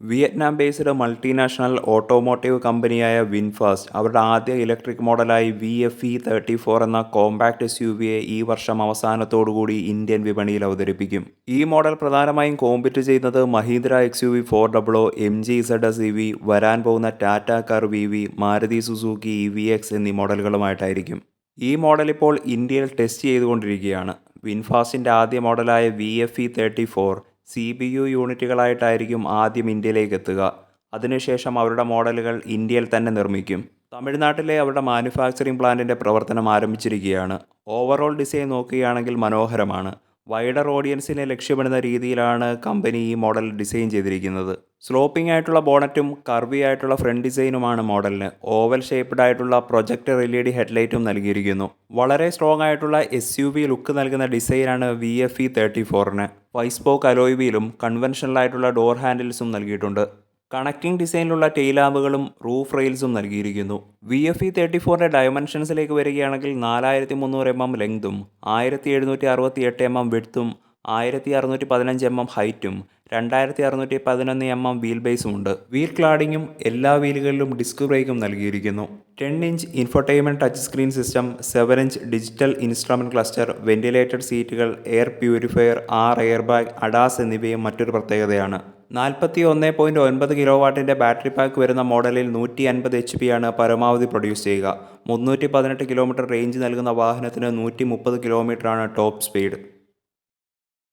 Vietnam based multinational automotive കമ്പനിയായ VinFast അവരുടെ ആദ്യ electric മോഡലായി V F E thirty four എന്ന കോമ്പാക്ട് എസ് യു വിയെ ഈ വർഷം അവസാനത്തോടുകൂടി ഇന്ത്യൻ വിപണിയിൽ അവതരിപ്പിക്കും. ഈ മോഡൽ പ്രധാനമായും കോമ്പറ്റ് ചെയ്യുന്നത് Mahindra X U V four double O M G Z S E V വരാൻ പോകുന്ന Tata car V V Maruti Suzuki E V X എന്നീ മോഡലുകളുമായിട്ടായിരിക്കും. ഈ മോഡൽ ഇപ്പോൾ ഇന്ത്യയിൽ ടെസ്റ്റ് ചെയ്തുകൊണ്ടിരിക്കുകയാണ്. വിൻഫാസ്റ്റിന്റെ ആദ്യ മോഡലായ V F E thirty four C B U യൂണിറ്റുകളായിട്ടായിരിക്കും ആദ്യം ഇന്ത്യയിലേക്ക് എത്തുക അതിനുശേഷം അവരുടെ മോഡലുകൾ ഇന്ത്യയിൽ തന്നെ നിർമ്മിക്കും. തമിഴ്നാട്ടിലെ അവരുടെ മാനുഫാക്ചറിംഗ് പ്ലാന്റിന്റെ പ്രവർത്തനം ആരംഭിച്ചിരിക്കുകയാണ്. ഓവറോൾ ഡിസൈൻ നോക്കുകയാണെങ്കിൽ മനോഹരമാണ്. വൈഡർ ഓഡിയൻസിനെ ലക്ഷ്യമിടുന്ന രീതിയിലാണ് കമ്പനി ഈ മോഡൽ ഡിസൈൻ ചെയ്തിരിക്കുന്നത്. സ്ലോപ്പിംഗ് ആയിട്ടുള്ള ബോണറ്റും കർവി ആയിട്ടുള്ള ഫ്രണ്ട് ഡിസൈനുമാണ് മോഡലിന്. ഓവൽ ഷേപ്ഡ് ആയിട്ടുള്ള പ്രൊജക്ടർ എൽ ഇ ഡി ഹെഡ്ലൈറ്റും നൽകിയിരിക്കുന്നു. വളരെ സ്ട്രോങ് ആയിട്ടുള്ള എസ് യു വി ലുക്ക് നൽകുന്ന ഡിസൈനാണ് വി എഫ് ഇ തേർട്ടി ഫോറിന് വീലും കൺവെൻഷണൽ ആയിട്ടുള്ള ഡോർ ഹാൻഡിൽസും നൽകിയിട്ടുണ്ട്. കണക്റ്റിംഗ് ഡിസൈനിലുള്ള ടെയിലാബുകളും റൂഫ് റെയിൽസും നൽകിയിരിക്കുന്നു. വി എഫ് ഇ തേർട്ടി ഫോറിന്റെ ഡയമെൻഷൻസിലേക്ക് വരികയാണെങ്കിൽ നാലായിരത്തി മുന്നൂറ് എം എം ലെങ്തും ആയിരത്തി എഴുന്നൂറ്റി അറുപത്തി എട്ട് എം എം വിഡ്ത്തും ആയിരത്തി അറുന്നൂറ്റി പതിനഞ്ച് എം എം ഹൈറ്റും രണ്ടായിരത്തി അറുന്നൂറ്റി പതിനൊന്ന് എം എം വീൽ ബേസും ഉണ്ട് വീൽ ക്ലാഡിങ്ങും എല്ലാ വീലുകളിലും ഡിസ്ക് ബ്രേക്കും നൽകിയിരിക്കുന്നു. Ten inch infotainment touch screen system seven inch digital instrument cluster ventilated സീറ്റുകൾ air purifier R air bag ADAS എന്നിവയും മറ്റൊരു പ്രത്യേകതയാണ്. നാൽപ്പത്തി ഒന്ന് പോയിന്റ് ഒൻപത് കിലോ വാട്ടിന്റെ ബാറ്ററി പാക്ക് വരുന്ന മോഡലിൽ നൂറ്റി അൻപത് എച്ച് പി ആണ് പരമാവധി പ്രൊഡ്യൂസ് ചെയ്യുക. മുന്നൂറ്റി പതിനെട്ട് കിലോമീറ്റർ റേഞ്ച് നൽകുന്ന വാഹനത്തിന് നൂറ്റി മുപ്പത് കിലോമീറ്ററാണ് ടോപ്പ് സ്പീഡ്.